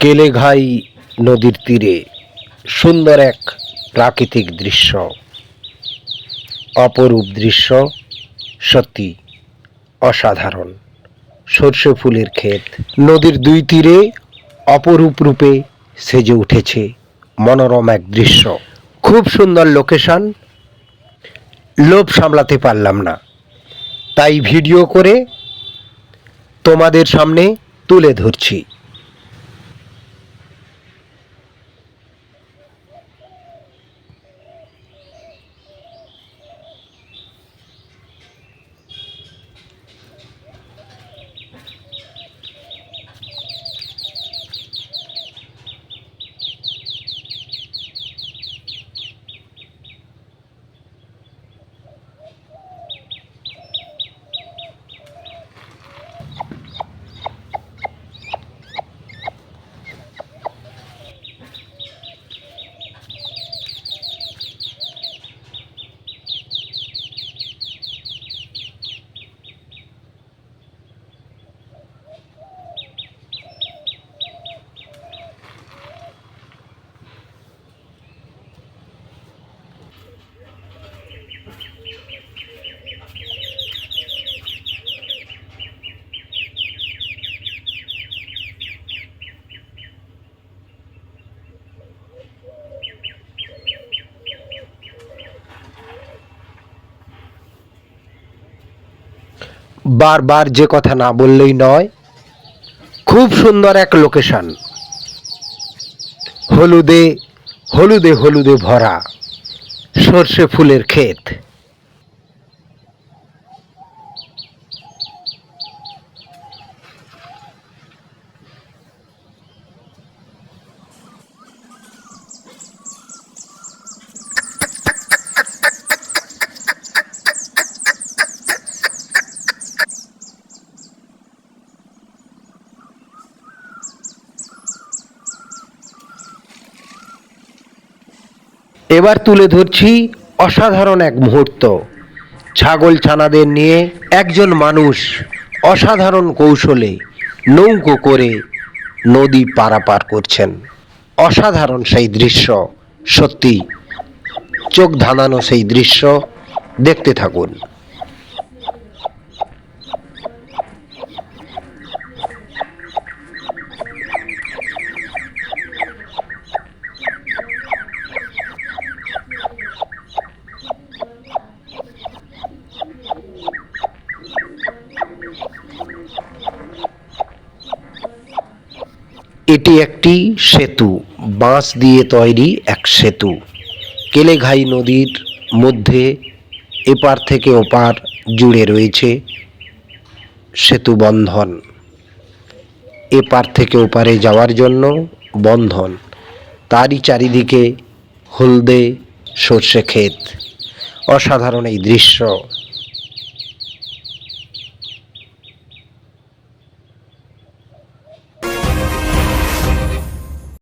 কেলেঘাই নদীর তীরে সুন্দর এক প্রাকৃতিক দৃশ্য। অপরূপ দৃশ্য সত্যি অসাধারণ। সর্ষে ফুলের ক্ষেত। নদীর দুই তীরে অপরূপ রূপে সেজে উঠেছে মনোরম এক দৃশ্য। খুব সুন্দর লোকেশন। লোভ সামলাতে পারলাম না। তাই ভিডিও করে তোমাদের সামনে তুলে ধরছি। বারবার যে কথা না বললেই নয়, খুব সুন্দর এক লোকেশন। হলুদে হলুদে হলুদে ভরা সর্ষে ফুলের ক্ষেত। এবার তুলে ধরছি অসাধারণ এক মুহূর্ত। ছাগল ছানাদের নিয়ে একজন মানুষ অসাধারণ কৌশলে নৌকো করে নদী পারাপার করছেন। অসাধারণ সেই দৃশ্য, সত্যি। চোখ ধাঁধানো সেই দৃশ্য, দেখতে থাকুন। এটি একটি সেতু, বাঁশ দিয়ে তৈরি এক সেতু। কেলেঘাই নদীর মধ্যে এপার থেকে ওপার জুড়ে রয়েছে সেতু বন্ধন। এপার থেকে ওপারে যাওয়ার জন্য বন্ধন। তারই চারিদিকে হলদে সর্ষে ক্ষেত। অসাধারণ এই দৃশ্য।